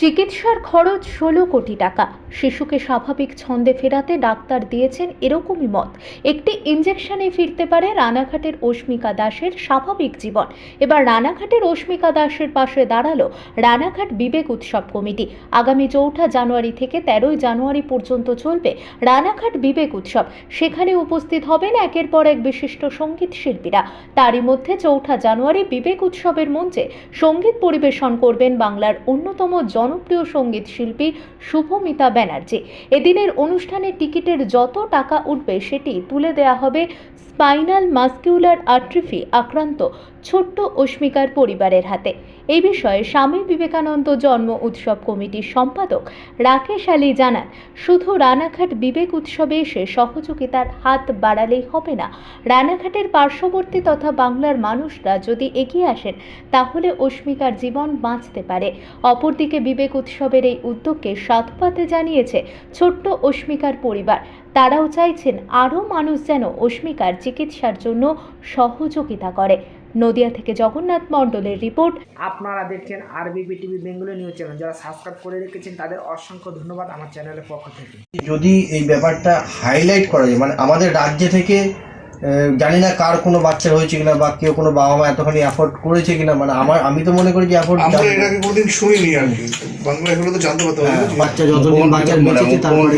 চিকিৎসার খরচ ষোলো কোটি টাকা। শিশুকে স্বাভাবিক ছন্দে ফেরাতে ডাক্তার দিয়েছেন এরকমই মত। একটি ইঞ্জেকশনে ফিরতে পারে রানাঘাটের অস্মিকা দাসের স্বাভাবিক জীবন। এবার রানাঘাটের অস্মিকা দাসের পাশে দাঁড়াল রানাঘাট বিবেক উৎসব কমিটি। আগামী চৌঠা জানুয়ারি থেকে তেরোই জানুয়ারি পর্যন্ত চলবে রানাঘাট বিবেক উৎসব। সেখানে উপস্থিত হবেন একের পর এক বিশিষ্ট সংগীত শিল্পীরা। তারই মধ্যে চৌঠা জানুয়ারি বিবেক উৎসবের মঞ্চে সংগীত পরিবেশন করবেন বাংলার অন্যতম জনপ্রিয় সংগীত শিল্পী শুভমিতা ব্যানার্জি। এদিনের অনুষ্ঠানে টিকিটের যত টাকা উঠবে সেটি তুলে দেয়া হবে স্পাইনাল মাস্কিউলার আট্রিফি আক্রান্ত ছোট্ট অস্মিকার পরিবারের হাতে। এই বিষয়ে স্বামী বিবেকানন্দ জন্ম উৎসব কমিটির সম্পাদক রাকেশ আলী জানান, শুধু রানাঘাট বিবেক উৎসবে এসে সহযোগিতার হাত বাড়ালেই হবে না। রানাঘাটের পার্শ্ববর্তী তথা বাংলার মানুষরা যদি এগিয়ে আসেন, তাহলে অস্মিকার জীবন বাঁচতে পারে। অপরদিকে বিবেক উৎসবের এই উদ্যোগকে সাধুবাদে জানিয়েছে ছোট্ট অস্মিকার পরিবার। তারাও চাইছেন আরও মানুষ যেন অস্মিকার চিকিৎসার জন্য সহযোগিতা করে। নদিয়া থেকে জগন্নাথ মণ্ডলের রিপোর্ট। আপনারা দেখছেন RBP TV Bengali news channel. যারা সাবস্ক্রাইব করে রেখেছেন তাদের অসংখ্য ধন্যবাদ আমার চ্যানেলের পক্ষ থেকে। যদি এই ব্যাপারটা হাইলাইট করা যায় মানে আমাদের রাজ্য থেকে জানি না কার কোনো বাচ্চা হয়েছে কিনা বা কেউ কোনো বাবা মা এতখানি অ্যাফোর্ড করেছে কিনা মানে আমার আমি তো মনে করি যে অ্যাফোর্ড আমরা এর আগে কোনোদিন শুনিনি আর কি। বাংলা এগুলো তো জানতে পারতাম। বাচ্চা যতদিন বাচ্চার বেঁচেছে তারপরে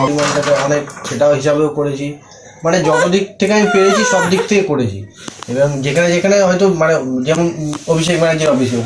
পরিমাণটাতে অনেক সেটাও হিসাবেও করেছি। মানে যত দিক থেকে আমি পেরেছি, সব দিক থেকে করেছি। এবং যেখানে যেখানে হয়তো মানে যেমন অভিষেক ব্যানার্জির ওখানে